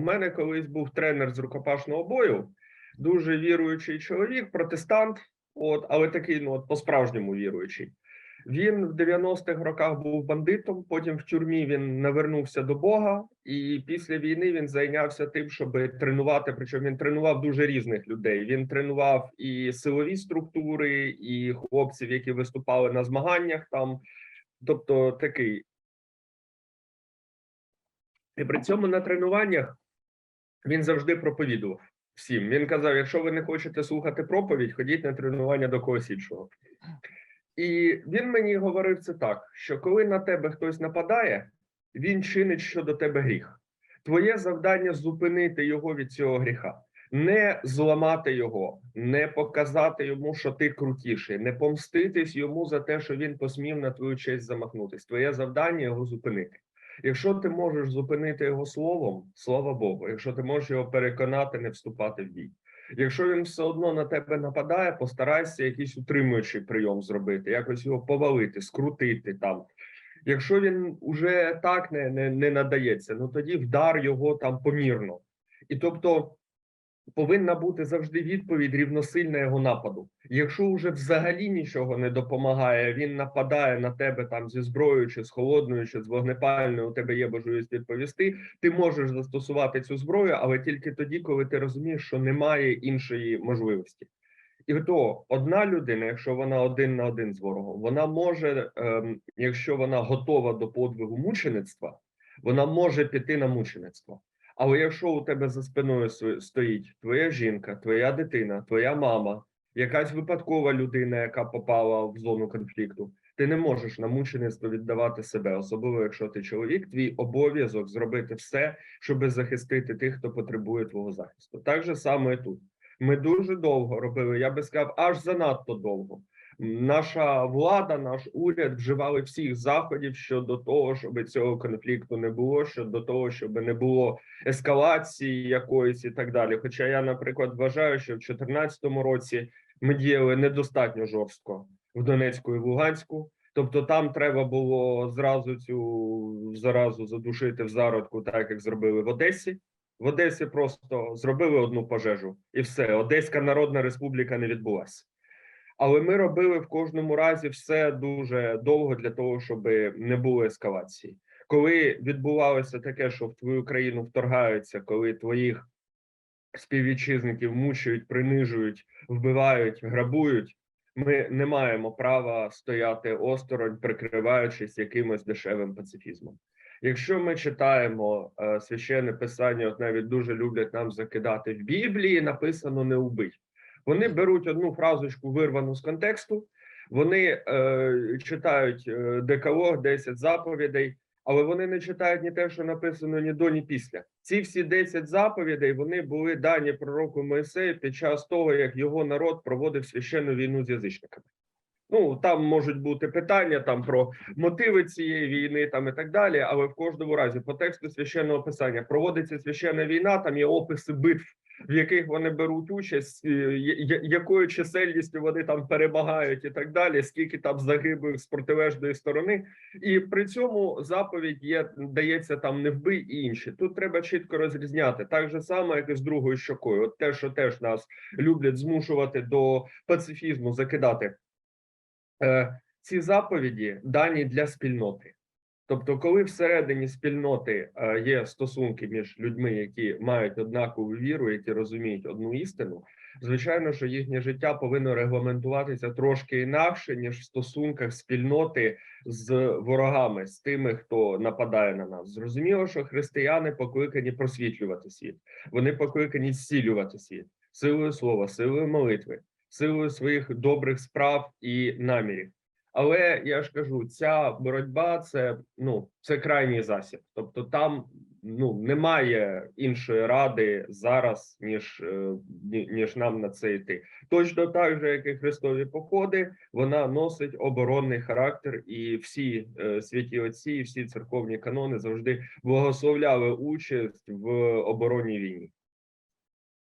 У мене колись був тренер з рукопашного бою, дуже віруючий чоловік, протестант, от, але такий, ну от по-справжньому віруючий. Він в 90-х роках був бандитом. Потім в тюрмі він навернувся до Бога, і після війни він зайнявся тим, щоб тренувати. Причому він тренував дуже різних людей. Він тренував і силові структури, і хлопців, які виступали на змаганнях там. Тобто такий. І при цьому на тренуваннях він завжди проповідував всім. Він казав: якщо ви не хочете слухати проповідь, ходіть на тренування до когось іншого. І він мені говорив це так: що коли на тебе хтось нападає, він чинить щодо тебе гріх. Твоє завдання зупинити його від цього гріха, не зламати його, не показати йому, що ти крутіший, не помститись йому за те, що він посмів на твою честь замахнутись. Твоє завдання його зупинити. Якщо ти можеш зупинити його словом, слава Богу. Якщо ти можеш його переконати, не вступати в бій. Якщо він все одно на тебе нападає, постарайся якийсь утримуючий прийом зробити, якось його повалити, скрутити там. Якщо він уже так не, не, не надається, ну тоді вдар його там помірно. І тобто повинна бути завжди відповідь рівносильна його нападу. Якщо вже взагалі нічого не допомагає, він нападає на тебе там зі зброєю, чи з холодною, чи з вогнепальною, у тебе є можливість відповісти. Ти можеш застосувати цю зброю, але тільки тоді, коли ти розумієш, що немає іншої можливості. І то одна людина, якщо вона один на один з ворогом, вона може, ем, якщо вона готова до подвигу мучеництва, вона може піти на мучеництво. Але якщо у тебе за спиною сто- стоїть твоя жінка, твоя дитина, твоя мама, якась випадкова людина, яка попала в зону конфлікту, ти не можеш на мучеництво віддавати себе, особливо якщо ти чоловік, твій обов'язок зробити все, щоб захистити тих, хто потребує твого захисту. Так же само і тут. Ми дуже довго робили, я би сказав, аж занадто довго. Наша влада, наш уряд вживали всіх заходів щодо того, щоб цього конфлікту не було, щодо того, щоб не було ескалації якоїсь і так далі. Хоча я, наприклад, вважаю, що в 2014 році ми діяли недостатньо жорстко в Донецьку і в Луганську. Тобто там треба було зразу цю заразу задушити в зародку, так як зробили в Одесі. В Одесі просто зробили одну пожежу, і все. Одеська Народна Республіка не відбулася. Але ми робили в кожному разі все дуже довго для того, щоб не було ескалації. Коли відбувалося таке, що в твою країну вторгаються, коли твоїх співвітчизників мучують, принижують, вбивають, грабують, ми не маємо права стояти осторонь, прикриваючись якимось дешевим пацифізмом. Якщо ми читаємо е, священне писання, от навіть дуже люблять нам закидати в Біблії, написано не убий. Вони беруть одну фразочку, вирвану з контексту, вони е, читають е, декалог, 10 заповідей, але вони не читають ні те, що написано ні до, ні після. Ці всі 10 заповідей вони були дані пророку Моїсею під час того, як його народ проводив священну війну з язичниками. Ну там можуть бути питання там про мотиви цієї війни, там і так далі. Але в кожному разі, по тексту священного писання, проводиться священна війна. Там є описи битв, в яких вони беруть участь, якою чисельністю вони там перемагають, і так далі. Скільки там загиблих з протилежної сторони, і при цьому заповідь є дається там не вбий і інші. Тут треба чітко розрізняти так же само, як і з другою щокою. От те, що теж нас люблять змушувати до пацифізму, закидати. Е, ці заповіді дані для спільноти. Тобто, коли всередині спільноти е, є стосунки між людьми, які мають однакову віру, які розуміють одну істину, звичайно, що їхнє життя повинно регламентуватися трошки інакше, ніж в стосунках спільноти з ворогами, з тими, хто нападає на нас. Зрозуміло, що християни покликані просвітлювати світ, вони покликані зцілювати світ силою слова, силою молитви, силою своїх добрих справ і намірів. Але я ж кажу, ця боротьба це ну це крайній засіб. Тобто, там ну немає іншої ради зараз, ніж е, ніж нам на це йти. Точно так же, як і хрестові походи, вона носить оборонний характер, і всі е, святі отці, і всі церковні канони завжди благословляли участь в оборонній війні.